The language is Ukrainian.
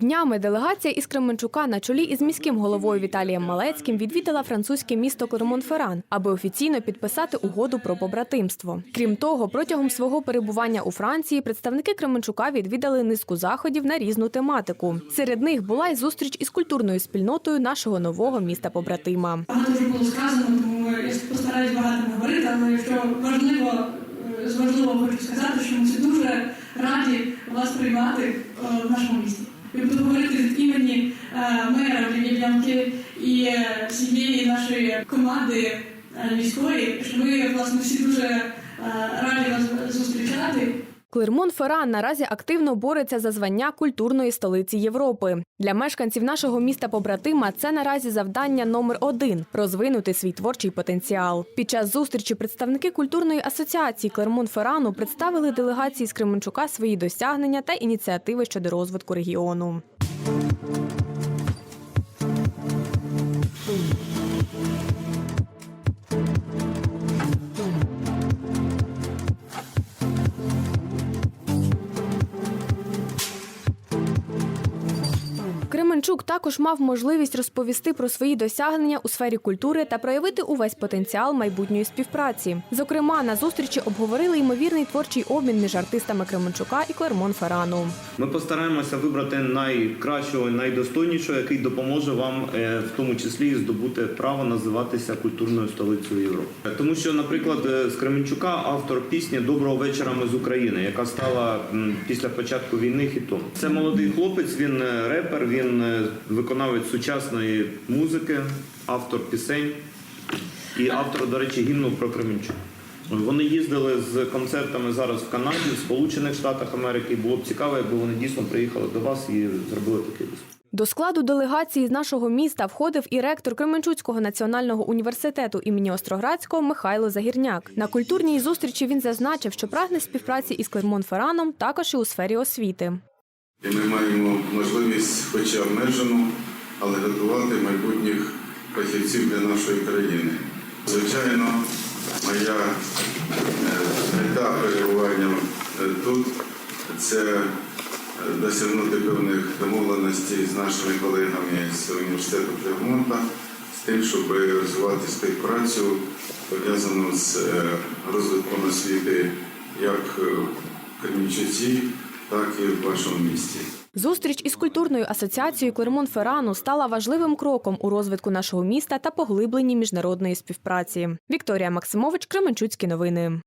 Днями делегація із Кременчука на чолі із міським головою Віталієм Малецьким відвідала французьке місто Клермон-Ферран, аби офіційно підписати угоду про побратимство. Крім того, протягом свого перебування у Франції представники Кременчука відвідали низку заходів на різну тематику. Серед них була й зустріч із культурною спільнотою нашого нового міста побратима. Багато вже було сказано, тому я постараюсь багато говорити, але якщо важливо, з важливого хочу сказати, що ми дуже раді вас приймати е, в нашому місті. Я буду говорити від імені е, мера Львів'янки і е, всієї нашої команди е, міської, що ми власне всі дуже е, зустрічати. Клермон-Ферран наразі активно бореться за звання культурної столиці Європи. Для мешканців нашого міста побратима це наразі завдання номер один розвинути свій творчий потенціал. Під час зустрічі представники культурної асоціації Клермон Ферану представили делегації з Кременчука свої досягнення та ініціативи щодо розвитку регіону. Кременчук також мав можливість розповісти про свої досягнення у сфері культури та проявити увесь потенціал майбутньої співпраці. Зокрема, на зустрічі обговорили ймовірний творчий обмін між артистами Кременчука і Клермон-Феррану. Ми постараємося вибрати найкращого, найдостойнішого, який допоможе вам, е, в тому числі, здобути право називатися культурною столицею Європи. Тому що, наприклад, е, з Кременчука автор пісні Доброго вечора ми з України, яка стала після початку війни хітом. Це молодий хлопець, він е, репер, він виконавець сучасної музики, автор пісень і автор, до речі, гімну про Кременчук. Вони їздили з концертами зараз в Канаді, в Сполучених Штатах Америки. Було б цікаво, якби вони дійсно приїхали до вас і зробили такий виступ. До складу делегації з нашого міста входив і ректор Кременчуцького національного університету імені Остроградського Михайло Загірняк. На культурній зустрічі він зазначив, що прагне співпраці із Клермон-Ферраном також і у сфері освіти. Ми маємо можливість, хоча обмежену, але готувати майбутніх фахівців для нашої країни. Звичайно, моя е, мета перебування е, тут це е, досягнути певних домовленостей з нашими колегами з університету Клермонта з тим, щоб розвивати співпрацю пов'язану з розвитком освіти як в так і в вашому місті. Зустріч із культурною асоціацією Клермон Ферану стала важливим кроком у розвитку нашого міста та поглибленні міжнародної співпраці. Вікторія Максимович, Кременчуцькі новини.